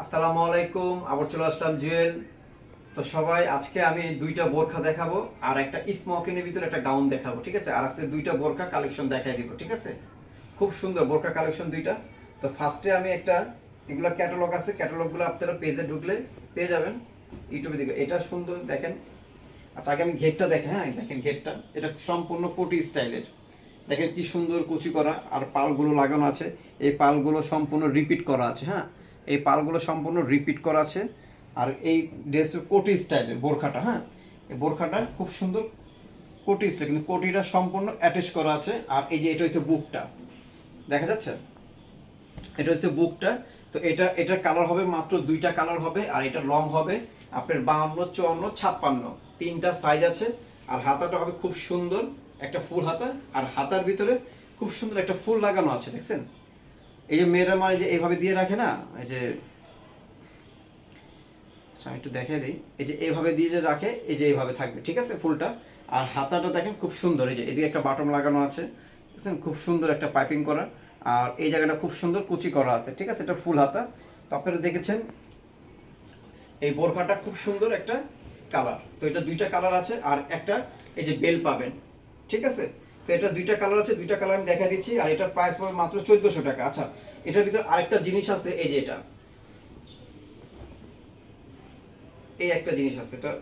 আসসালামু আলাইকুম, আবার চলে আসলাম জুয়েল। তো সবাই, আজকে আমি দুইটা বোরখা দেখাবো, আর একটা স্মোকিনের ভিতরে একটা গাউন দেখাবো, ঠিক আছে? আর আজকে দুইটা বোরখা কালেকশন দেখাই দিব, ঠিক আছে? খুব সুন্দর বোরখা কালেকশন দুইটা। তো ফার্স্টে আমি একটা, এগুলো ক্যাটালগ আছে ক্যাটালগুলো আপনারা পেজে ঢুকলে পেয়ে যাবেন। ইউটিউবে দেখবে এটা সুন্দর, দেখেন। আচ্ছা আগে আমি ঘেরটা দেখেন হ্যাঁ দেখেন ঘেরটা। এটা সম্পূর্ণ কোটি স্টাইলের। দেখেন কি সুন্দর কুচি করা, আর পালগুলো লাগানো আছে। এই পালগুলো সম্পূর্ণ রিপিট করা আছে হ্যাঁ? এই পালগুলো সম্পূর্ণ রিপিট করা আছে। আর এই ড্রেসটা কোটি স্টাইলের বোরখাটা হ্যাঁ? এই বোরখাটা খুব সুন্দর কোটি স্টাইল কিন্তু কোটিটা সম্পূর্ণ অ্যাটাচ করা আছে। আর এই যে এটা হচ্ছে বুকটা, দেখা যাচ্ছে? এটা হচ্ছে বুকটা, তো এটা এটার কালার হবে মাত্র দুইটা কালার হবে, আর এটা লং হবে আপনার বাউন্ন চুয়ান্ন, ছাপ্পান্ন। তিনটা সাইজ আছে, আর হাতাটা হবে খুব সুন্দর একটা ফুল হাতা, আর হাতার ভিতরে খুব সুন্দর একটা ফুল লাগানো আছে, দেখছেন? এই যে মেয়েরা মানে যে এইভাবে দিয়ে রাখে না এই যে আচ্ছা, আমি একটু দেখাই দিই। এই যে এইভাবে দিয়ে যে রাখে এই যে এইভাবে থাকবে ঠিক আছে ফুলটা? আর হাতাটা দেখেন খুব সুন্দর এই যে এদিকে একটা বাটন লাগানো আছে দেখছেন? খুব সুন্দর একটা পাইপিং করা। আর এই জায়গাটা খুব সুন্দর কুচি করা আছে ঠিক আছে? এটা ফুল হাতা। তো আপনারা দেখেছেন এই বোরখাটা খুব সুন্দর একটা কালার তো এটা দুইটা কালার আছে আর একটা এই যে বেল পাবেন ঠিক আছে? তো এটা দুইটা কালার আছে, দুইটা কালার আমি দেখা দিচ্ছি, আর এটার প্রাইস পাবে মাত্র চোদ্দশো টাকা। আচ্ছা এটার ভিতরে আরেকটা জিনিস আছে, এই যে এটা। এই একটা জিনিস আছে, এটা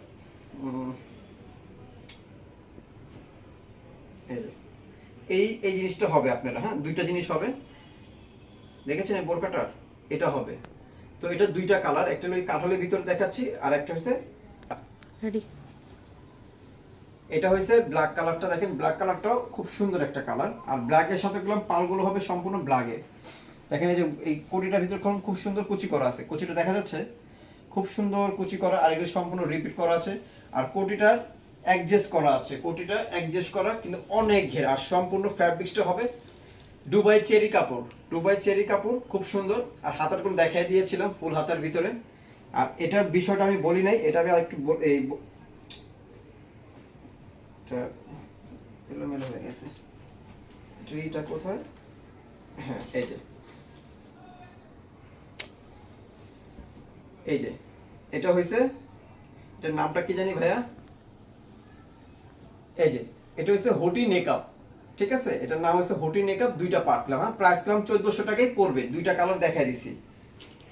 এই এই জিনিসটা হবে আপনারা হ্যাঁ দুইটা জিনিস হবে। দেখেছেন বোরকাটার এটা হবে। তো এটা দুইটা কালার একটা এই কাঁঠালের ভিতরে দেখাচ্ছি, আর একটা হচ্ছে এটা হয়েছে ব্ল্যাক কালারটা দেখেন ব্ল্যাক কালারটাও খুব সুন্দর একটা কালার আর ব্ল্যাকের সাথে গেলাম পালগুলো হবে সম্পূর্ণ ব্ল্যাকে দেখেন এই যে, এই কোটিটার ভিতর খুব সুন্দর কুচি করা আছে। কুচিটা দেখা যাচ্ছে? খুব সুন্দর কুচি করা, আর এগুলো সম্পূর্ণ রিপিট করা আছে। আর কোটিটার অ্যাডজাস্ট করা আছে। কোটিটা অ্যাডজাস্ট করা, কিন্তু অনেক ঘের। আর সম্পূর্ণ ফ্যাব্রিক্সটা হবে দুবাই চেরি কাপড়। দুবাই চেরি কাপড়, খুব সুন্দর। আর হাতার কোন দেখাই দিয়েছিলাম, ফুল হাতার ভিতরে। আর এটার বিষয়টা আমি বলি নাই, এটা আমি আরেকটু এই এটা এলোমেলো হয়ে গেছে। ট্রিটা কোথায়? হ্যাঁ এই যে। এই যে, এটা হয়েছে এটার নামটা কি জানি ভাইয়া? এই যে, এটা হচ্ছে হোটি নেকআপ ঠিক আছে? এটার নাম হচ্ছে হোটি নেকআপ দুইটা পার্ট হ্যাঁ? প্রাইস পেলাম চোদ্দশো টাকাই পড়বে, দুইটা কালার দেখাই দিছি।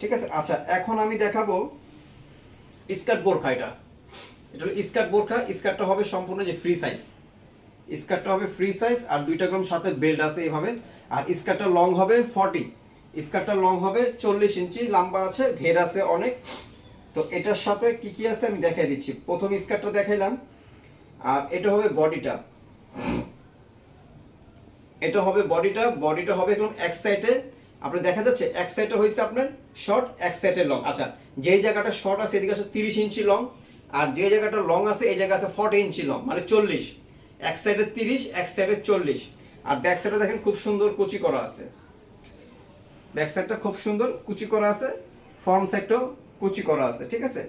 ঠিক আছে? আচ্ছা এখন আমি দেখাবো স্কার্ট বোরখা এটা। এটা স্কার্ট বোরখা, স্কার্টটা হবে সম্পূর্ণ যে ফ্রি সাইজ স্কার্টটা হবে ফ্রি সাইজ আর দুইটা গ্রাম সাথে বেল্ট আছে এভাবে। আর স্কার্টটা লং হবে ফর্টি স্কার্টটা লং হবে চল্লিশ ইঞ্চি, লম্বা আছে, ঘের আছে অনেক। তো এটার সাথে কি কি আছে আমি দেখাই দিচ্ছি। প্রথম স্কার্টটা দেখাইলাম। আর এটা হবে বডিটা। এটা হবে বডিটা। বডিটা হবে এখন এক সাইডে আপনার দেখা যাচ্ছে, এক সাইডে হয়েছে আপনার শর্ট এক সাইডে লং আচ্ছা যে জায়গাটা শর্ট আছে, এদিকে আছে তিরিশ ইঞ্চি লং আর যে জায়গাটা লং আছে, এই জায়গা আছে ফর্টি ইঞ্চি লং মানে চল্লিশ। এক সাইডে তিরিশ, এক সাইডে চল্লিশ। আর ব্যাক সাইডে দেখেন খুব সুন্দর কুচি করা আছে। ব্যাক সাইডটা খুব সুন্দর কুচি করা আছে ফর্ম সাইডটাও কুচি করা আছে, ঠিক আছে?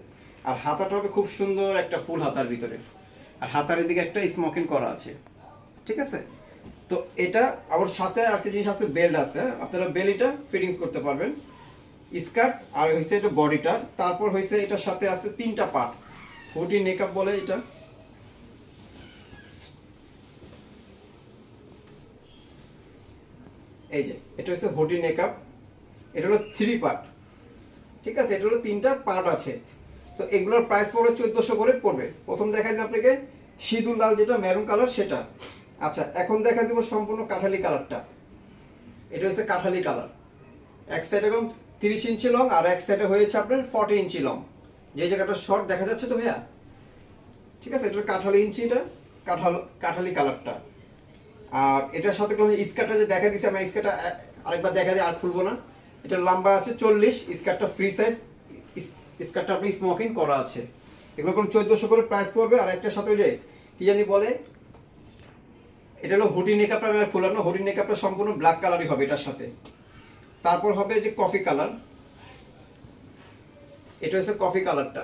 আর হাতাটা হবে খুব সুন্দর একটা ফুল হাতার ভিতরে। আর হাতার এদিকে একটা স্মোকিং করা আছে, ঠিক আছে? তো এটা আবার সাথে একটা জিনিস আছে বেল্ট আছে? আপনারা বেল এটা ফিটিংস করতে পারবেন। স্কার্ট আর হয়েছে এটা বডিটা তারপর হয়েছে এটার সাথে আছে তিনটা পার্ট হুডি মেকআপ বলে এটা। এই যে, এটা হচ্ছে হুডি মেকআপ এটা হলো থ্রি পার্ট ঠিক আছে, এটা হলো তিনটা পার্ট আছে। তো এগুলোর প্রাইস পড়বে চোদ্দশো করে পড়বে। প্রথম দেখা যায় আপনাকে, সিঁদুর লাল যেটা মেরুন কালার সেটা। আচ্ছা এখন দেখা দেবো সম্পূর্ণ কাঠালি কালারটা এটা হচ্ছে কাঠালি কালার এক সাইডে এখন তিরিশ ইঞ্চি লং আর এক সাইডে হয়েছে আপনার ফর্টি ইঞ্চি লং যে জায়গাটা শর্ট দেখা যাচ্ছে তো ভাইয়া? ঠিক আছে, এটা কাঠালি ইঞ্চি এটা, কাঠাল, কাঠালি কালারটা। আর এটার সাথে কোনো স্কার্টটা যে দেখা দিচ্ছে আমি স্কার্টটা আরেকবার দেখা দিই আর খুলবো না। এটা লম্বা আছে চল্লিশ, স্কার্টটা ফ্রি সাইজ স্কার্টটা আপনি স্মোকিং করা আছে। এগুলো কোনো চোদ্দশো করে প্রাইস পড়বে। আর একটার সাথে যে, কি জানি বলে? এটা হলো হুডি মেকআপটা আমি আর খুললাম না হুডি মেকআপটা সম্পূর্ণ ব্ল্যাক কালারই হবে এটার সাথে। তারপর হবে যে কফি কালার এটা হচ্ছে কফি কালারটা।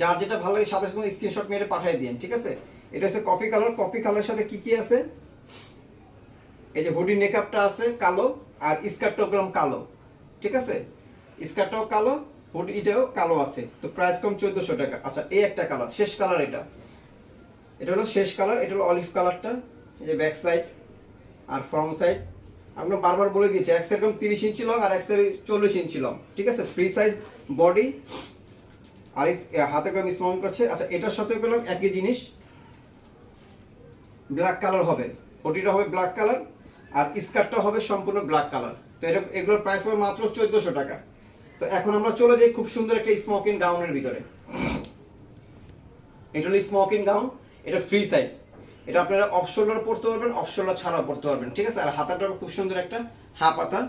যার যেটা ভালো লাগে সাথে সাথে স্ক্রিনশট মেরে পাঠিয়ে দিন ঠিক আছে? এটা হচ্ছে কফি কালার। কফি কালারের সাথে কি কি আছে? এই যে হুডি মেকআপটা আছে কালো আর স্কার্টটা ওগুলো কালো, ঠিক আছে? স্কার্টটাও কালো হুডিটাও কালো আছে। তো প্রাইস কম চোদ্দশো টাকা। আচ্ছা এই একটা কালার, শেষ কালার এটা। এটা হলো শেষ কালার, এটা হলো অলিভ কালারটা। এই যে ব্যাক সাইড আর ফ্রন্ট সাইড। আমরা বারবার বলে দিয়েছি, এক সাইড তিরিশ ইঞ্চি লং আর এক সাইড চল্লিশ ইঞ্চি লং, ঠিক আছে? ফ্রি সাইজ বডি আর হাতে করে স্মরণ করছে। আচ্ছা এটার সাথে গেলাম একই জিনিস। ব্ল্যাক কালার হবে। ওটিটা হবে ব্ল্যাক কালার আর স্কার্টটা হবে সম্পূর্ণ ব্ল্যাক কালার তো এটা, এগুলোর প্রাইস হবে মাত্র চোদ্দশো টাকা। তো এখন আমরা চলে যাই খুব সুন্দর একটা স্মোকিং গাউনের ভিতরে। এটা হলো স্মোকিং গাউন এটা ফ্রি সাইজ এটা আপনারা অফ শোল্ডার পড়তে পারবেন অফ শোল্ডার ছাড়াও পড়তে পারবেন, ঠিক আছে? আর হাতাটা খুব সুন্দর একটা হাফ হাতা।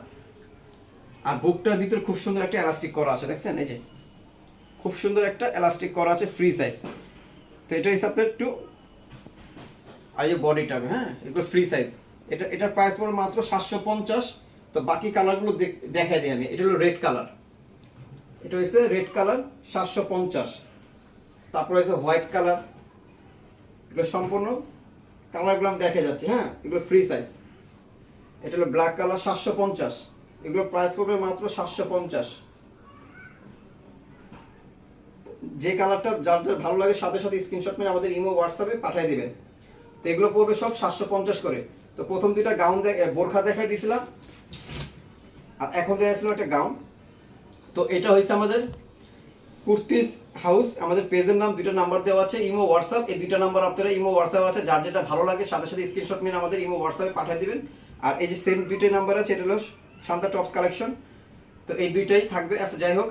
আর বুকটার ভিতরে খুব সুন্দর একটা এলাস্টিক করা আছে, দেখছেন? এই যে। খুব সুন্দর একটা এলাস্টিক করা আছে ফ্রি সাইজ তো এটা হিসাবে একটু আর এই বডিটা হ্যাঁ? এগুলো ফ্রি সাইজ এটা এটার প্রাইস পড়ে মাত্র সাতশো পঞ্চাশ। তো বাকি কালারগুলো দেখাই দিই আমি। এটা হলো রেড কালার এটা হচ্ছে রেড কালার সাতশো পঞ্চাশ। তারপরে হচ্ছে হোয়াইট কালার এগুলো সম্পূর্ণ কালারগুলো আমি দেখে যাচ্ছি হ্যাঁ? এগুলো ফ্রি সাইজ এটা হলো ব্ল্যাক কালার সাতশো পঞ্চাশ। এগুলো প্রাইস পড়বে মাত্র সাতশো পঞ্চাশ। যে কালারটা যার যার ভালো লাগে সাথে সাথে স্ক্রিনশট মেরে আমাদের ইমো হোয়াটসঅ্যাপে পাঠিয়ে দেবেন। তো এগুলো পড়বে সব সাতশো পঞ্চাশ করে। তো প্রথম দুইটা গাউন বোরখা দেখাই দিয়েছিলাম আর এখন দেখাচ্ছিলাম একটা গাউন তো এটা হয়েছে আমাদের কুর্তিস হাউস। আমাদের পেজের নাম, দুইটা নাম্বার দেওয়া আছে ইমো হোয়াটসঅ্যাপ এই দুইটা নাম্বার আপনারা ইমো হোয়াটসঅ্যাপ আছে। যার যেটা ভালো লাগে, সাথে সাথে স্ক্রিনশট মেরে আমাদের ইমো হোয়াটসঅ্যাপে পাঠিয়ে দেবেন। আর এই যে সেম দুইটাই নাম্বার আছে, এটা হলো শান্তা টপস কালেকশন তো এই দুইটাই থাকবে। আচ্ছা যাই হোক।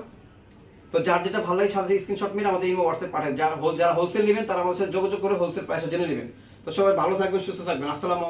তো যার যেটা ভালো লাগে, সাথে স্ক্রিনশট মেরে আমাদের ইমো হোয়াটসঅ্যাপ পাঠায় যারা যারা হোলসেল নেবেন, তারা আমাদের সাথে যোগাযোগ করে হোলসেল পয়সা জেনে নেবেন। তো সবাই ভালো থাকবেন, সুস্থ থাকবেন। আসসালাম